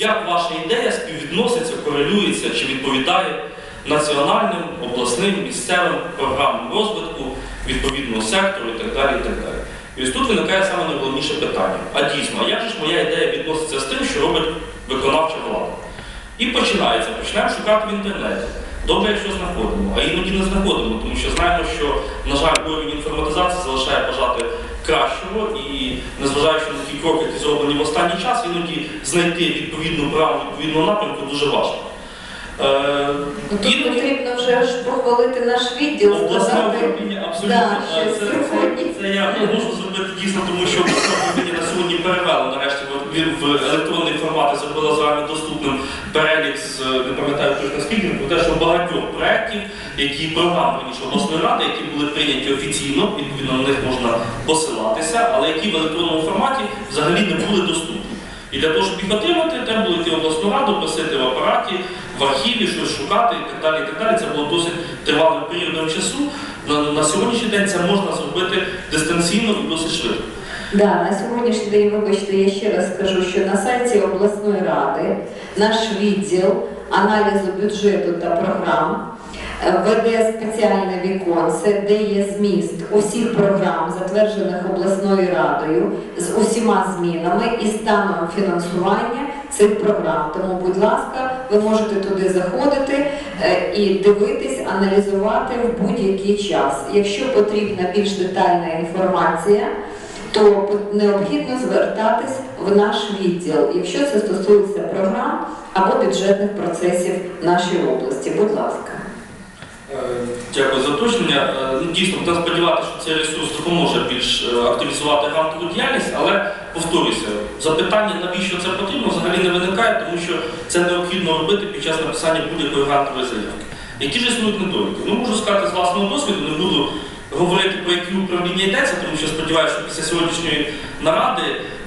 Як ваша ідея співвідноситься, корелюється чи відповідає національним, обласним, місцевим програмам розвитку відповідного сектору і так далі. І так далі. І ось тут виникає саме найголовніше питання. А дійсно, а як же ж моя ідея відноситься з тим, що робить виконавча влада? І починається, починаємо шукати в інтернеті. Добре, якщо знаходимо, а іноді не знаходимо, тому що знаємо, що, на жаль, уровень інформатизації залишає бажати кращого, і незважаючи на такі кроки, які зроблені в останній час, іноді знайти відповідну програму відповідного напрямку дуже важко. Е, Ну, Тут іноді- потрібно вже аж похвалити наш відділ, Обласне управління абсолютно. да, це, що це, це, це я можу зробити дійсно, тому що обласне управління на сьогодні він в електронний формат загально доступним перелік з е, не пам'ятаю точно скільки, про те, що багатьох проєктів, які програм обласної ради, які були прийняті офіційно, відповідно на них можна посилатися, але які в електронному форматі взагалі не були доступні. І для того, щоб їх отримати, треба було йти в обласну раду, просити в апараті, в архіві, щось шукати і так далі. і так далі. Це було досить тривалим періодом часу. На, на сьогоднішній день це можна зробити дистанційно і досить швидко. Да, на сьогоднішній день, вибачте, я ще раз скажу, що на сайті обласної ради наш відділ аналізу бюджету та програм е, веде спеціальне віконце, де є зміст усіх програм, затверджених обласною радою, з усіма змінами і станом фінансування цих програм. Тому, будь ласка, ви можете туди заходити е, і дивитись, аналізувати в будь-який час. Якщо потрібна більш детальна інформація, то необхідно звертатись в наш відділ, якщо це стосується програм або бюджетних процесів нашої області. Будь ласка. Е, Дякую за уточнення. Е, Ну, дійсно, будемо сподіватися, що цей ресурс допоможе більш е, активізувати грантову діяльність, але повторюся, запитання, навіщо це потрібно, взагалі не виникає, тому що це необхідно робити під час написання будь-якої грантової заявки. Які ж існують недоліки? Ну, можу сказати з власного досвіду, не буду говорити управління йдеться, тому що сподіваюся, що після сьогоднішньої наради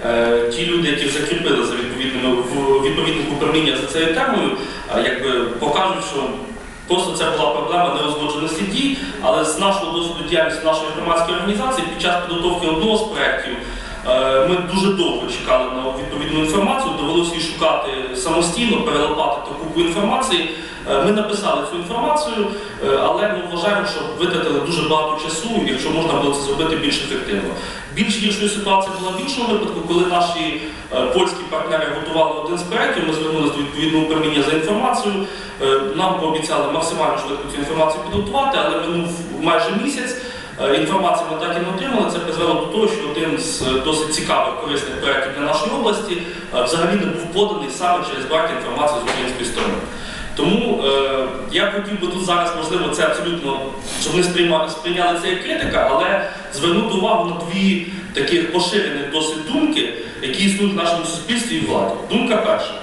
е, ті люди, які вже закріпили за відповідними в відповідних управліннях за цією темою, е, якби покажуть, що Просто це була проблема неузгодженості дій, але з нашого досвіду діяльності нашої громадської організації під час підготовки одного з проєктів е, ми дуже довго чекали на відповідну інформацію, довелося її шукати самостійно, перелопати ту купу інформації. Е, Ми написали цю інформацію, е, але ми вважаємо, що витратили дуже багато часу, якщо можна було це зробити більш ефективно. Більш гіршою ситуація була в іншому випадку, коли наші е, польські партнери готували один з проєктів, ми звернулися до відповідного управління за інформацією. Нам пообіцяли максимально швидко цю інформацію підготувати, але минув майже місяць. Інформацію ми так і не отримали. Це призвело до того, що один з досить цікавих корисних проєктів для нашої області взагалі не був поданий саме через брак інформації з української сторони. Тому е, я хотів би тут зараз, можливо, це абсолютно, щоб не сприйняли це як критика, але звернути увагу на дві таких поширених досить думки, які існують в нашому суспільстві і владі. Думка перша.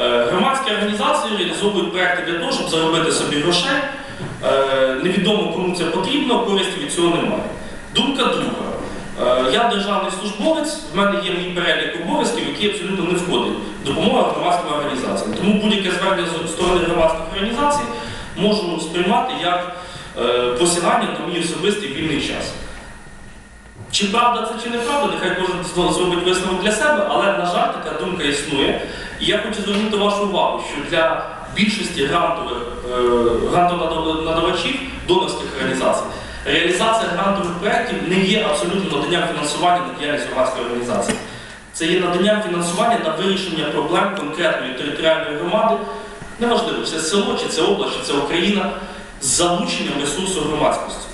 Е, Громадські організації реалізовують проекти для того, щоб заробити собі грошей. Е, Невідомо кому це потрібно, користі від цього немає. Думка друга. Е, Я державний службовець, в мене є мій перелік обов'язків, які абсолютно не входять. Допомога громадським організаціям. Тому будь-яке звернення з сторони громадських організацій можу сприймати як е, посягання на мій особистий вільний час. Чи правда це, чи неправда, нехай кожен зробить висновок для себе, але, на жаль, така думка існує. І я хочу звернути вашу увагу, що для більшості грантових е, грантонадавачів, донорських організацій, реалізація грантових проєктів не є абсолютно наданням фінансування на діяльність громадської організації. Це є наданням фінансування на вирішення проблем конкретної територіальної громади, неважливо, це село, чи це область, чи це Україна, з залученням ресурсу громадськості.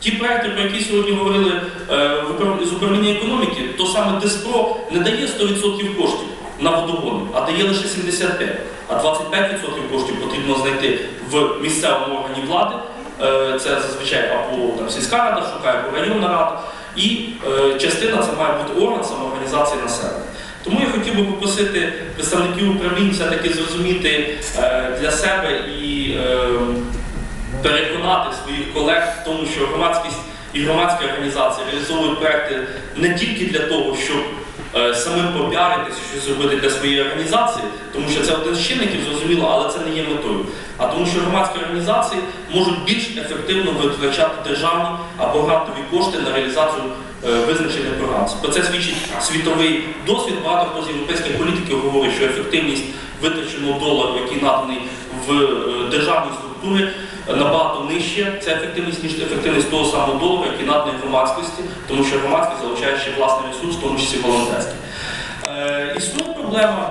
Ті проекти, про які сьогодні говорили е, з управління економіки, то саме ДИСПРО не дає 100% коштів на водогони, а дає лише 75%. А 25% коштів потрібно знайти в місцевому органі влади. Е, Це зазвичай або там, сільська рада шукає, або районна рада. І е, частина це має бути орган самоорганізації населення. Тому я хотів би попросити представників управлінь все-таки зрозуміти е, для себе і е, переконати своїх колег в тому, що громадськість і громадські організації реалізовують проекти не тільки для того, щоб самим попіаритися, щось зробити для своєї організації, тому що це один з чинників, зрозуміло, але це не є метою. А тому, що громадські організації можуть більш ефективно витрачати державні або грантові кошти на реалізацію е, визначення програм. Про це свідчить світовий досвід. Багато хто з європейських політиків говорить, що ефективність витраченого долару, який наданий в е, державні структури, е, набагато нижче. Це ефективність ніж ефективність того самого долару, який наданий громадськості, тому що громадськість залучає ще власний ресурс, в тому числі волонтерський. Е, Існує проблема